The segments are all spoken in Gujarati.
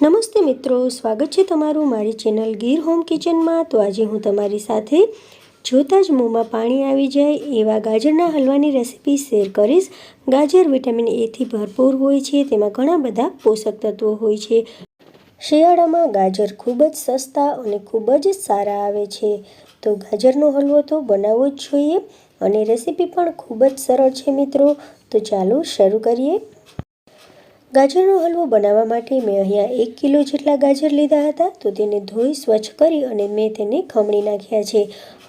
નમસ્તે મિત્રો, સ્વાગત છે તમારું મારી ચેનલ ગીર હોમ કિચનમાં. તો આજે હું તમારી સાથે જોતાં જ મોંમાં પાણી આવી જાય એવા ગાજરના હલવાની રેસીપી શેર કરીશ. ગાજર વિટામિન એથી ભરપૂર હોય છે, તેમાં ઘણા બધા પોષક તત્વો હોય છે. શિયાળામાં ગાજર ખૂબ જ સસ્તા અને ખૂબ જ સારા આવે છે. તો ગાજરનો હલવો તો બનાવવો જ જોઈએ અને રેસીપી પણ ખૂબ જ સરળ છે મિત્રો. તો ચાલો શરૂ કરીએ. ગાજરનો હલવો બનાવવા માટે મેં અહીંયા એક કિલો જેટલા ગાજર લીધા હતા, તો તેને ધોઈ સ્વચ્છ કરી અને મેં તેને ખમણી નાખ્યા છે.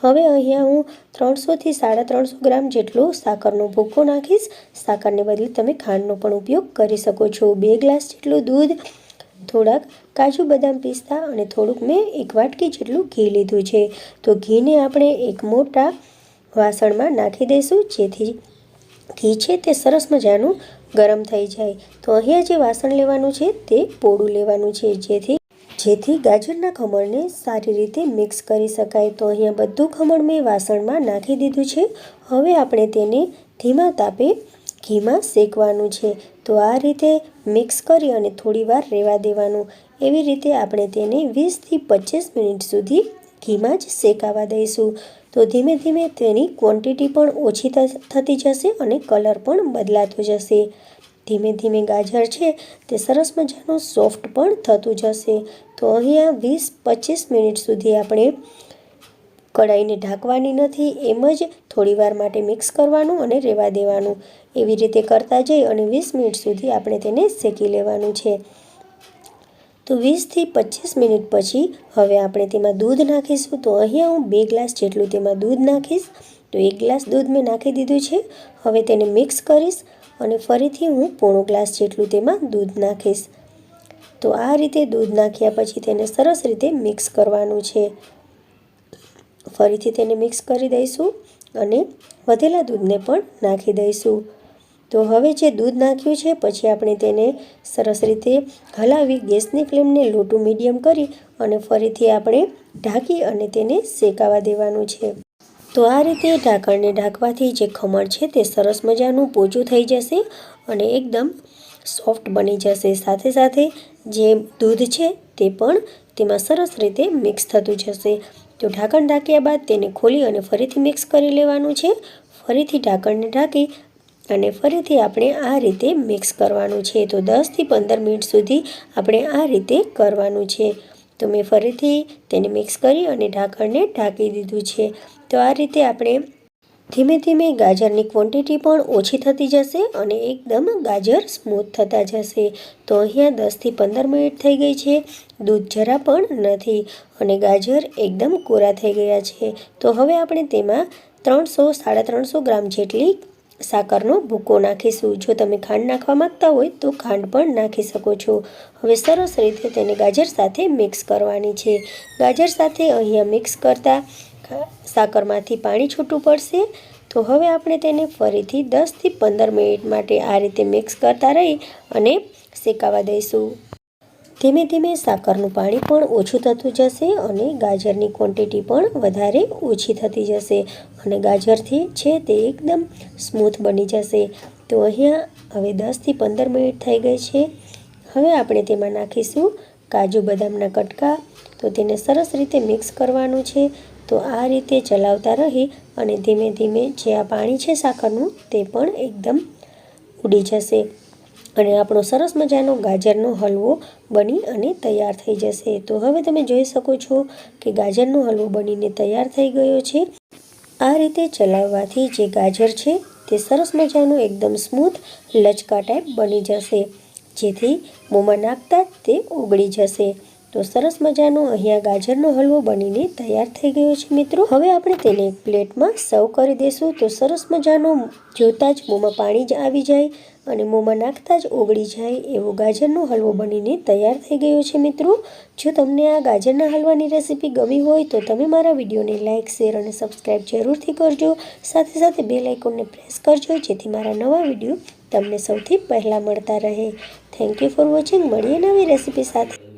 હવે અહીંયા હું ત્રણસોથી સાડા ત્રણસો ગ્રામ જેટલો સાકરનો ભૂકો નાખીશ. સાકરને બદલે તમે ખાંડનો પણ ઉપયોગ કરી શકો છો. બે ગ્લાસ જેટલું દૂધ, થોડાક કાજુ બદામ પિસ્તા અને થોડુંક મેં એક વાટકી જેટલું ઘી લીધું છે. તો ઘીને આપણે એક મોટા વાસણમાં નાખી દઈશું, જેથી ઘી છે તે સરસ મજાનું ગરમ થઈ જાય. તો અહીંયા જે વાસણ લેવાનું છે તે પોળું લેવાનું છે. જેથી જેથી ગાજરના ખમણને સારી રીતે મિક્સ કરી શકાય. તો અહીંયા બધું ખમણ મેં વાસણમાં નાખી દીધું છે. હવે આપણે તેને ધીમા તાપે ઘીમાં શેકવાનું છે. તો આ રીતે મિક્સ કરી અને થોડી વાર રહેવા દેવાનું. એવી રીતે આપણે તેને વીસથી પચીસ મિનિટ સુધી ઘીમાં જ શેકાવા દઈશું. તો ધીમે ધીમે તેની ક્વોન્ટિટી પણ ઓછી થતી જશે અને કલર પણ બદલાતો જશે. ધીમે ધીમે ગાજર છે તે સરસ મજાનું સોફ્ટ પણ થતું જશે. તો અહીંયા વીસ પચીસ મિનિટ સુધી આપણે કઢાઈને ઢાંકવાની નથી, એમ જ થોડીવાર માટે મિક્સ કરવાનું અને રહેવા દેવાનું. એવી રીતે કરતા જઈ અને વીસ મિનિટ સુધી આપણે તેને શેકી લેવાનું છે. તો વીસથી પચીસ મિનિટ પછી હવે આપણે તેમાં દૂધ નાખીશું. તો અહીંયા હું બે ગ્લાસ જેટલું તેમાં દૂધ નાખીશ. તો એક ગ્લાસ દૂધ મેં નાખી દીધું છે. હવે તેને મિક્સ કરીશ અને ફરીથી હું પોણો ગ્લાસ જેટલું તેમાં દૂધ નાખીશ. તો આ રીતે દૂધ નાખ્યા પછી તેને સરસ રીતે મિક્સ કરવાનું છે. ફરીથી તેને મિક્સ કરી દઈશું અને વધેલા દૂધને પણ નાખી દઈશું. તો હવે જે દૂધ નાખ્યું છે, પછી આપણે તેને સરસ રીતે હલાવી ગેસની ફ્લેમને લોટું મીડિયમ કરી અને ફરીથી આપણે ઢાંકી અને તેને શેકાવા દેવાનું છે. તો આ રીતે ઢાંકણને ઢાંકવાથી જે ખમણ છે, તે સરસ મજાનું પોચું થઈ જશે અને એકદમ સોફ્ટ બની જશે. સાથે સાથે જે દૂધ છે, તે પણ તેમાં સરસ રીતે મિક્સ થતું જશે. તો ઢાંકણ ઢાંક્યા બાદ તેને ખોલી અને ફરીથી મિક્સ કરી લેવાનું છે. ફરીથી ઢાંકણને ઢાંકી અને ફરીથી આપણે આ રીતે મિક્સ કરવાનું છે. તો દસથી પંદર મિનિટ સુધી આપણે આ રીતે કરવાનું છે. તો મેં ફરીથી તેને મિક્સ કરી અને ઢાંકણને ઢાંકી દીધું છે. તો આ રીતે આપણે ધીમે ધીમે ગાજરની ક્વોન્ટિટી પણ ઓછી થતી જશે અને એકદમ ગાજર સ્મૂથ થતા જશે. તો અહીંયા દસથી પંદર મિનિટ થઈ ગઈ છે. દૂધ જરા પણ નથી અને ગાજર એકદમ કોરા થઈ ગયા છે. તો હવે આપણે તેમાં ત્રણસો, સાડા ત્રણસો ગ્રામ જેટલી સાકરનો ભૂકો નાખીશું. જો તમે ખાંડ નાખવા માગતા હોય તો ખાંડ પણ નાખી શકો છો. હવે સરસ રીતે તેને ગાજર સાથે મિક્સ કરવાની છે. ગાજર સાથે અહીંયા મિક્સ કરતાં સાકરમાંથી પાણી છૂટું પડશે. તો હવે આપણે તેને ફરીથી દસથી પંદર મિનિટ માટે આ રીતે મિક્સ કરતા રહી અને શેકાવા દઈશું. ધીમે ધીમે સાકરનું પાણી પણ ઓછું થતું જશે અને ગાજરની ક્વોન્ટિટી પણ વધારે ઓછી થતી જશે અને ગાજરથી છે તે એકદમ સ્મૂથ બની જશે. તો અહીંયા હવે દસથી પંદર મિનિટ થઈ ગઈ છે. હવે આપણે તેમાં નાખીશું કાજુ બદામના કટકા. તો તેને સરસ રીતે મિક્સ કરવાનું છે. તો આ રીતે ચલાવતા રહી અને ધીમે ધીમે જે આ પાણી છે સાકરનું તે પણ એકદમ ઉડી જશે. અને આપણો સરસ મજાનો ગાજરનો હલવો બની અને તૈયાર થઈ જશે. તો હવે તમે જોઈ શકો છો કે ગાજરનો હલવો બનીને તૈયાર થઈ ગયો છે. આ રીતે ચલાવવાથી જે ગાજર છે તે સરસ મજાનું એકદમ સ્મૂથ લચકા ટાઈપ બની જશે. જેથી મોંમાં નાખતા તે ઓગળી જશે. તો સરસ મજાનો અહીંયા ગાજરનો હલવો બનીને તૈયાર થઈ ગયો છે મિત્રો. હવે આપણે તેને એક પ્લેટમાં સર્વ કરી દઈશું. તો સરસ મજાનો જોતાં જ મોંમાં પાણી જ આવી જાય. અને મોંમાં નાખતા જ ઓગળી જાય એવો ગાજરનો હલવો બનીને તૈયાર થઈ ગયો છે મિત્રો. જો તમને આ ગાજરના હલવાની રેસીપી ગમી હોય તો તમે મારા વિડીયોને લાઇક શેર અને સબસ્ક્રાઈબ જરૂરથી કરજો. સાથે સાથે બે લાઇકોનને પ્રેસ કરજો જેથી મારા નવા વીડિયો તમને સૌથી પહેલાં મળતા રહે. Thank you for watching. મળીએ નવી રેસીપી સાથે.